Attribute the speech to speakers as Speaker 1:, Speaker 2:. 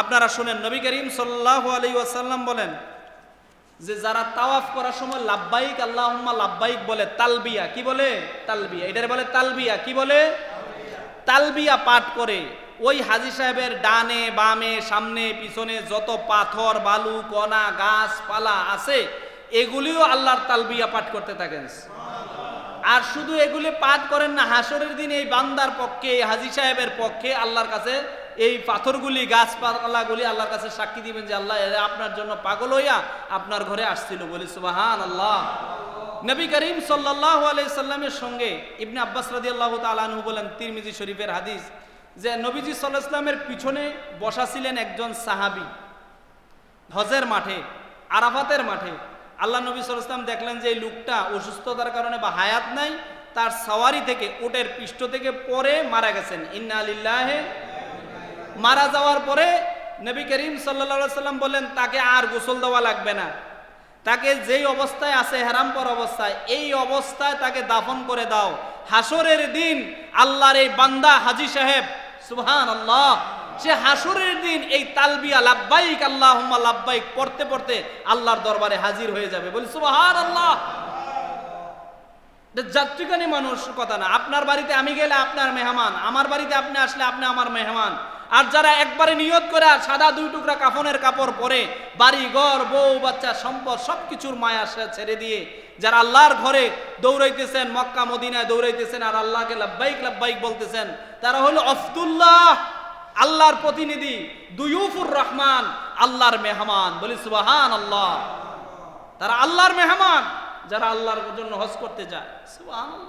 Speaker 1: আপনারা শুনেন, নবী করিম সাল্লাহ আলী ওয়াসাল্লাম বলেন যে যারা তাওয়াফ করার সময় লাব্বাইক, আল্লাহুম্মা লাব্বাইক বলে, তালবিয়া, কি বলে? তালবিয়া। এটারে বলে তালবিয়া, কি বলে? তালবিয়া পাঠ করে ওই হাজি সাহেবের ডানে, বামে, সামনে, পিছনে যত পাথর, বালু, কণা, গাছপালা আছে, এগুলিও আল্লাহর তালবিয়া পাঠ করতে থাকেন। আর শুধু এগুলি পাঠ করেন না হাসরের দিন এই বান্দার পক্ষে হাজি সাহেবের পক্ষে আল্লাহর কাছে এই পাথরগুলি, গাছপালাগুলি আল্লাহর কাছে সাক্ষী দিবেন যে আল্লাহ আপনার জন্য পাগল হইয়া আপনার ঘরে আসছিল বলি সুবাহান আল্লাহ নবী করিম সাল্লাহ আলাইসাল্লামের সঙ্গে ইবনে আব্বাস রাদি আল্লাহ তালু বলেন, তিরমিজি শরীফের হাদিস, যে নবীজি সাল্লাহ ইসলামের পিছনে বসা ছিলেন একজন সাহাবি। হজের মাঠে, আরাফাতের মাঠে। আল্লাহ নবী সাল্লাম দেখলেন যে এই লোকটা অসুস্থতার কারণে বা হায়াত নাই, তার সাওয়ারি থেকে ওটের পৃষ্ঠ থেকে পরে মারা গেছেন। ইন্না আলিল্লাহে মারা যাওয়ার পরে নবী করিম সাল্লা সাল্লাম বললেন, তাকে আর গোসল দেওয়া লাগবে না। তাকে যেই অবস্থায় আছে, হেরামপর অবস্থায়, এই অবস্থায় তাকে দাফন করে দাও। হাসরের দিন আল্লাহর এই বান্দা হাজি সাহেব সুহান আল্লাহ সে হাসরের দিন এই তালবিয়া লাব্বাইক আল্লাহ লাব্বাইক, পড়তে পড়তে আল্লাহর দরবারে হাজির হয়ে যাবে। বলি সুবহান আল্লাহ যাত্রীকানি মানুষ, কথা না। আপনার বাড়িতে আমি গেলে আপনার মেহমান, আমার বাড়িতে আপনি আসলে আপনি আমার মেহমান। আর যারা একবারে নিয়ত করে সাদা দুই টুকরা কাফনের কাপড় পরে, বাড়ি, ঘর, বউ, বাচ্চা, সম্পদ, সবকিছুর মায়া ছেড়ে দিয়ে যারা আল্লাহর ঘরে দৌড়াইতেছেন, মক্কা, মদিনায় দৌড়াইতেছেন আর আল্লাহকে লাব্বাইক লাব্বাইক বলতেছেন, তারা হলো আফদুল্লাহ, আল্লাহর প্রতিনিধি, দুয়ুফুর রহমান, আল্লাহর মেহমান, বলি সুবাহান আল্লাহ তারা আল্লাহর মেহমান, যারা আল্লাহর জন্য হজ করতে যায়, সুবহানাল্লাহ।